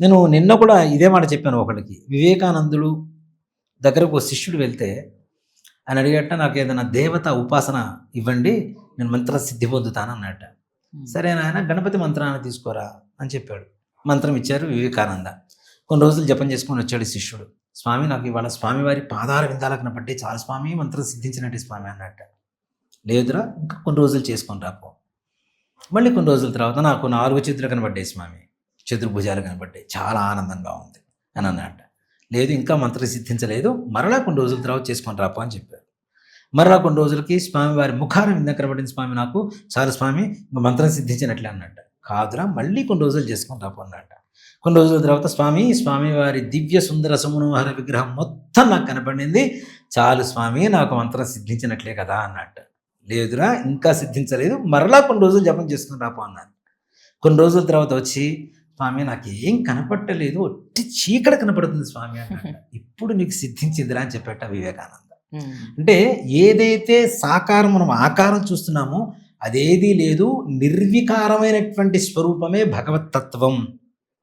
నేను నిన్న కూడా ఇదే మాట చెప్పాను ఒకడికి వివేకానందుడు దగ్గరకు ఒక శిష్యుడు వెళ్తే ఆయన అడిగట నాకు ఏదైనా దేవత ఉపాసన ఇవ్వండి నేను మంత్ర సిద్ధి పొందుతాను అన్నట్ట సరే నాయన గణపతి మంత్రాన్ని తీసుకోరా అని చెప్పాడు. మంత్రం ఇచ్చారు వివేకానంద. కొన్ని రోజులు జపం చేసుకొని వచ్చాడు శిష్యుడు. స్వామి నాకు ఇవాళ స్వామివారి పాదార విందాలకు బట్టి చాలా స్వామి మంత్రం సిద్ధించినట్టు స్వామి అన్నట్ట లేదురా ఇంకా కొన్ని రోజులు చేసుకొని రాపో మళ్ళీ కొన్ని రోజుల తర్వాత నాకు నాలుగు చేతులు కనబడ్డాయి స్వామి. చతుర్భుజాలు కనబడ్డాయి. చాలా ఆనందంగా ఉంది అని అన్నట్ట లేదు ఇంకా మంత్రం సిద్ధించలేదు. మరలా కొన్ని రోజుల తర్వాత చేసుకొని రాపో అని చెప్పారు. మరలా కొన్ని రోజులకి స్వామివారి ముఖారం ఇందాక కనబడిన స్వామి నాకు చాలు స్వామి మంత్రం సిద్ధించినట్లే అన్నట్ట కాదురా మళ్ళీ కొన్ని రోజులు చేసుకొని రాపో అన్నట్ట కొన్ని రోజుల తర్వాత స్వామి స్వామివారి దివ్య సుందర సుమనోహర విగ్రహం మొత్తం నాకు కనపడింది చాలు స్వామి నాకు మంత్రం సిద్ధించినట్లే కదా అన్నట్టు లేదురా ఇంకా సిద్ధించలేదు. మరలా కొన్ని రోజులు జపం చేసుకుని రాపో అన్నాను కొన్ని రోజుల తర్వాత వచ్చి స్వామి నాకు ఏం కనపట్టలేదు. ఒట్టి చీకటి కనపడుతుంది స్వామి అన్నట్ట ఇప్పుడు నీకు సిద్ధించిందిరా అని చెప్పేట వివేకానంద. అంటే ఏదైతే సాకారం మనం ఆకారం చూస్తున్నామో అదేదీ లేదు నిర్వికారమైనటువంటి స్వరూపమే భగవతత్వం.